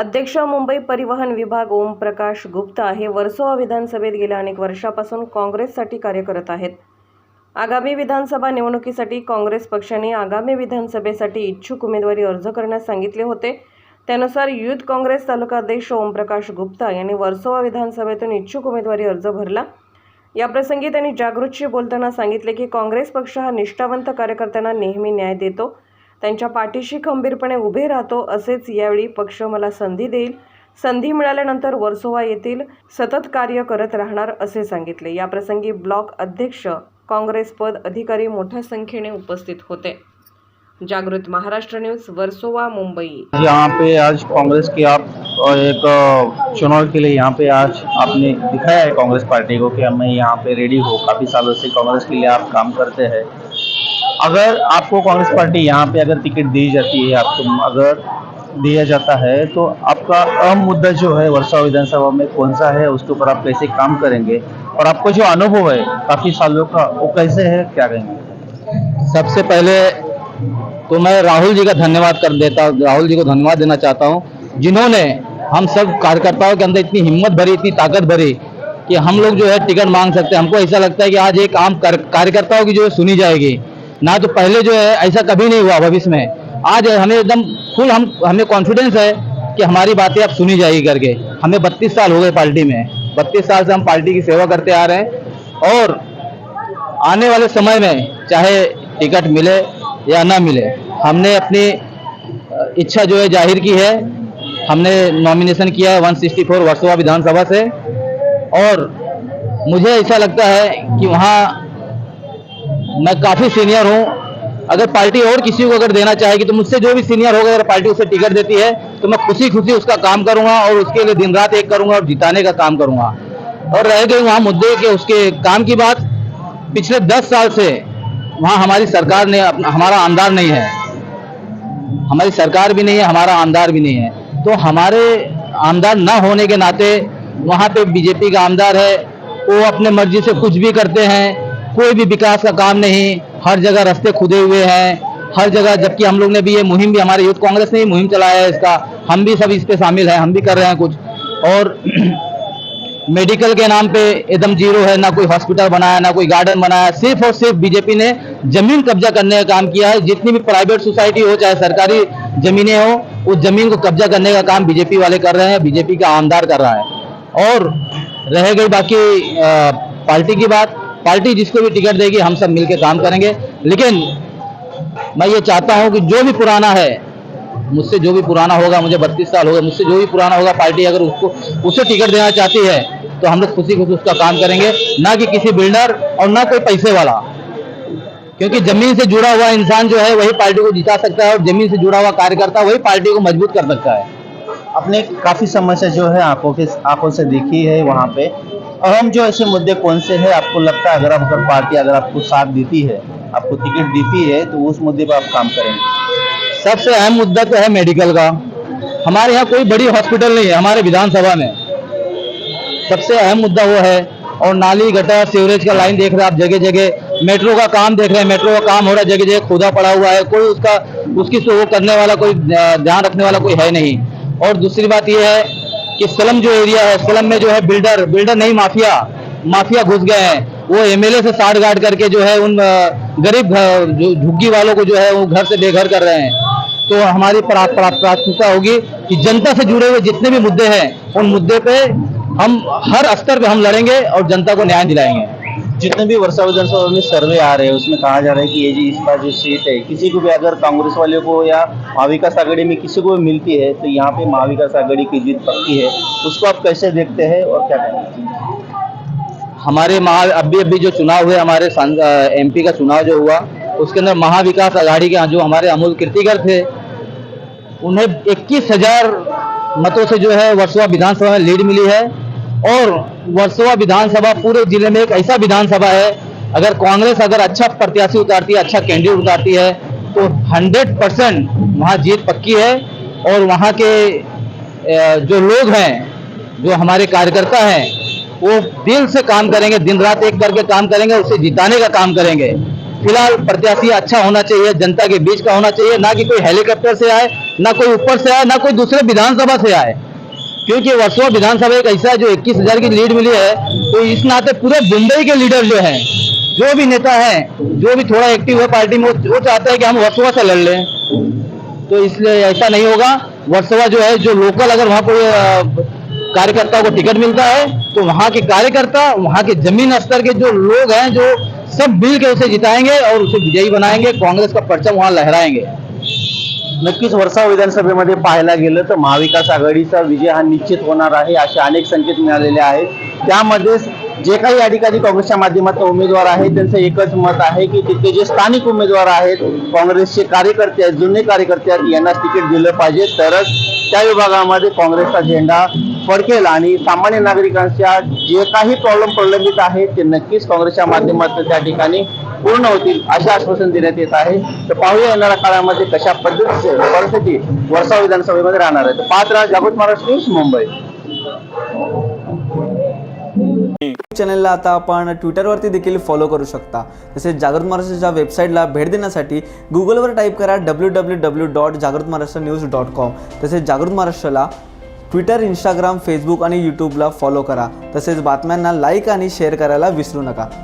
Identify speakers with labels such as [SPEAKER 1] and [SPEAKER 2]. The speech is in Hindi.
[SPEAKER 1] अध्यक्ष मुंबई परिवहन विभाग ओमप्रकाश गुप्ता हे वर्सोवा विधानसभेत गेल्या अनेक वर्षापासून काँग्रेससाठी कार्य करत आहेत. आगामी विधानसभा निवडणुकीसाठी काँग्रेस पक्षाने आगामी विधानसभेसाठी इच्छुक उमेदवारी अर्ज करण्यास सांगितले होते. त्यानुसार युथ काँग्रेस तालुकाध्यक्ष ओमप्रकाश गुप्ता यांनी वर्सोवा विधानसभेतून इच्छुक उमेदवारी अर्ज भरला. याप्रसंगी त्यांनी जागृतशी बोलताना सांगितले की काँग्रेस पक्ष हा निष्ठावंत कार्यकर्त्यांना नेहमी न्याय देतो. त्यांच्या पाठीशी खंबीरपणे उभे राहतो असेच यावेळी पक्ष मला संधी देईल. संधी मिळाल्यानंतर वर्सोवा येथील सतत कार्य करत राहणार असे सांगितले. याप्रसंगी ब्लॉक अध्यक्ष काँग्रेस पद अधिकारी मोठ्या संख्येने उपस्थित होते. जागृत महाराष्ट्र न्यूज वर्सोवा मुंबई.
[SPEAKER 2] यहाँ पे आज कांग्रेस की आप एक चुनाव के लिए यहाँ पे आज आपने दिखाया है कांग्रेस पार्टी को कि हमें यहाँ पे रेडी हो। काफ़ी सालों से कांग्रेस के लिए आप काम करते हैं। अगर आपको कांग्रेस पार्टी यहाँ पे अगर टिकट दी जाती है आपको अगर दिया जाता है तो आपका अहम मुद्दा जो है वर्षा विधानसभा में कौन सा है, उसके ऊपर आप कैसे काम करेंगे? और आपको जो अनुभव है, काफ़ी सालों का, वो कैसे है, क्या कहेंगे?
[SPEAKER 3] सबसे पहले तो मैं राहुल जी का धन्यवाद कर देता हूँ राहुल जी को धन्यवाद देना चाहता हूँ, जिन्होंने हम सब कार्यकर्ताओं के अंदर इतनी हिम्मत भरी, इतनी ताकत भरी कि हम लोग जो है टिकट मांग सकते हैं। हमको ऐसा लगता है कि आज एक आम कर- कार्यकर्ताओं की जो है सुनी जाएगी। ना तो पहले जो है, ऐसा कभी नहीं हुआ भविष्य में। आज हमें एकदम फुल हम हमें कॉन्फिडेंस है कि हमारी बातें अब सुनी जाएगी करके। हमें बत्तीस साल हो गए पार्टी में। बत्तीस साल से हम पार्टी की सेवा करते आ रहे हैं और आने वाले समय में चाहे टिकट मिले या ना मिले, हमने अपनी इच्छा जो है ज़ाहिर की है। हमने नॉमिनेशन किया है 164 वर्सोवा विधानसभा से। और मुझे ऐसा लगता है कि वहाँ मैं काफ़ी सीनियर हूँ। अगर पार्टी और किसी को अगर देना चाहेगी तो मुझसे जो भी सीनियर होगा, अगर पार्टी उसे टिकट देती है तो मैं खुशी खुशी उसका काम करूँगा और उसके लिए दिन रात एक करूँगा और जिताने का काम करूँगा। और रह गई वहाँ मुद्दे के उसके काम की बात। पिछले दस साल से वहाँ हमारी सरकार ने हमारा आमदार नहीं है। हमारी सरकार भी नहीं है, हमारा आमदार भी नहीं है। तो हमारे आमदार ना होने के नाते वहाँ पे बीजेपी का आमदार है, वो अपने मर्ज़ी से कुछ भी करते हैं कोई भी विकास का काम नहीं, हर जगह रास्ते खुदे हुए हैं। हर जगह जबकि हम लोग ने भी ये मुहिम भी, हमारे यूथ कांग्रेस ने ही मुहिम चलाया है इसका। हम भी सब इस पे शामिल हैं, हम भी कर रहे हैं कुछ। और मेडिकल के नाम पे एकदम ज़ीरो है, ना कोई हॉस्पिटल बनाया, ना कोई गार्डन बनाया। सिर्फ़ और सिर्फ़ बीजेपी ने ज़मीन कब्जा करने का काम किया है। जितनी भी प्राइवेट सोसाइटी हो, चाहे सरकारी जमीनें हो, उस ज़मीन को कब्जा करने का काम बीजेपी वाले कर रहे हैं, बीजेपी का आमदार कर रहा है। और रह गई बाकी पार्टी की बात। पार्टी जिसको भी टिकट देगी, हम सब मिलकर काम करेंगे। लेकिन मैं ये चाहता हूँ कि जो भी पुराना है, मुझसे जो भी पुराना होगा, मुझे बत्तीस साल होगा मुझसे जो भी पुराना होगा, पार्टी अगर उसको उसे टिकट देना चाहती है तो हम लोग खुशी खुशी उसका काम करेंगे। ना कि किसी बिल्डर और ना कोई पैसे वाला। क्योंकि ज़मीन से जुड़ा हुआ इंसान जो है, वही पार्टी को जिता सकता है और ज़मीन से जुड़ा हुआ कार्यकर्ता वही पार्टी को मज़बूत कर सकता है।
[SPEAKER 2] अपने काफ़ी समस्या जो है आँखों के, आँखों से देखी है वहाँ पे। अहम जो ऐसे मुद्दे कौन से हैं, आपको लगता है अगर आप अगर पार्टी अगर आपको साथ देती है, आपको टिकट देती है तो उस मुद्दे पर आप काम करेंगे?
[SPEAKER 3] सबसे अहम मुद्दा तो है मेडिकल का। हमारे यहाँ कोई बड़ी हॉस्पिटल नहीं है, हमारे विधानसभा में। सबसे अहम मुद्दा वो है, और नाली गटर सीवरेज का लाइन देख रहे हैं आप जगह जगह मेट्रो का काम देख रहे हैं, मेट्रो का काम हो रहा है जगह जगह खुदा पड़ा हुआ है, कोई उसका, उसकी वो करने वाला कोई ध्यान रखने वाला कोई है नहीं। और दूसरी बात ये है कि सलम जो एरिया है सलम में जो है बिल्डर बिल्डर नहीं, माफिया माफिया घुस गए हैं। वो एमएलए से साठ गाठ करके जो है उन गरीब झुग्गी वालों को जो है वो घर से बेघर कर रहे हैं। तो हमारी प्रा- प्रा- प्राथमिकता होगी कि जनता से जुड़े हुए जितने भी मुद्दे हैं, उन मुद्दे पे हम, हर स्तर पे हम लड़ेंगे और जनता को न्याय दिलाएँगे।
[SPEAKER 2] जितने भी वर्षा विधानसभा में सर्वे आ रहे हैं, उसमें कहा जा रहा है कि ये जी इस बार जो सीट है, किसी को भी अगर कांग्रेस वाले को या महाविकास आघाड़ी में किसी को भी मिलती है तो यहाँ पे महाविकास आघाड़ी की जीत पक्की है। उसको आप कैसे देखते हैं और क्या कहेंगे
[SPEAKER 3] हमारे महा, अभी अभी जो चुनाव हुए, हमारे एमपी का चुनाव जो हुआ, उसके अंदर महाविकास आघाड़ी के जो हमारे अमूल कीर्तिकर थे, उन्हें इक्कीस हज़ार मतों से जो है वर्सोवा विधानसभा में लीड मिली है। और वर्सोवा विधानसभा पूरे ज़िले में एक ऐसा विधानसभा है, अगर कांग्रेस अगर अच्छा प्रत्याशी उतारती है अच्छा कैंडिडेट उतारती है तो 100 परसेंट वहाँ जीत पक्की है और वहाँ के जो लोग हैं, जो हमारे कार्यकर्ता हैं, वो दिल से काम करेंगे, दिन रात एक करके काम करेंगे, उसे जिताने का काम करेंगे। फ़िलहाल प्रत्याशी अच्छा होना चाहिए, जनता के बीच का होना चाहिए, ना कि कोई हेलीकॉप्टर से आए, ना कोई ऊपर से आए, ना कोई दूसरे विधानसभा से आए। क्योंकि वर्सोवा विधानसभा एक ऐसा है जो इक्कीस हज़ार की लीड मिली है तो इस नाते पूरे मुंबई के लीडर जो है, जो भी नेता है, जो भी थोड़ा एक्टिव है पार्टी में, वो चाहते हैं कि हम वर्सोवा से लड़ लें। तो इसलिए ऐसा नहीं होगा। वर्सोवा जो है, जो लोकल अगर वहाँ कोई कार्यकर्ता को टिकट मिलता है तो वहाँ के कार्यकर्ता, वहाँ के ज़मीन स्तर के जो लोग हैं, जो सब मिल के उसे जिताएँगे और उसे विजयी बनाएँगे। कांग्रेस का परचम वहाँ लहराएँगे।
[SPEAKER 2] नक्कीच वर्षा विधानसभेमध्ये पाहायला गेलं तर महाविकास आघाडीचा विजय हा निश्चित होणार आहे असे अनेक संकेत मिळालेले आहेत. त्यामध्ये जे काही या ठिकाणी काँग्रेसच्या माध्यमातून उमेदवार आहेत त्यांचं एकच मत आहे की तिथे जे स्थानिक उमेदवार आहेत काँग्रेसचे कार्यकर्ते आहेत जुने कार्यकर्ते आहेत यांना तिकीट दिलं पाहिजे. तरच त्या विभागामध्ये काँग्रेसचा झेंडा फडकेल आणि सामान्य नागरिकांच्या जे काही प्रॉब्लेम प्रलंबित आहेत ते नक्कीच काँग्रेसच्या माध्यमातून त्या ठिकाणी पूर्ण होतील असे आश्वासन देण्यात येत आहे. तर पाहूया येणाऱ्या काळामध्ये कशा पद्धतीचे परिस्थिती वर्षा विधानसभेमध्ये राहणार आहे. तर पाच राज जागृत महाराष्ट्र न्यूज मुंबई.
[SPEAKER 4] चॅनलला आता आपण ट्विटरवरती देखील फॉलो करू शकता. तसेच जागृत महाराष्ट्राच्या वेबसाईटला भेट देण्यासाठी गुगलवर टाईप करा डब्ल्यू डब्ल्यू डब्ल्यू डॉट जागृत महाराष्ट्र न्यूज डॉट कॉम तसेच जागृत महाराष्ट्राला ट्विटर इंस्टाग्राम फेसबुक आणि यूट्यूबला फॉलो करा. तसेच बातम्यांना लाईक आणि शेअर करायला विसरू नका.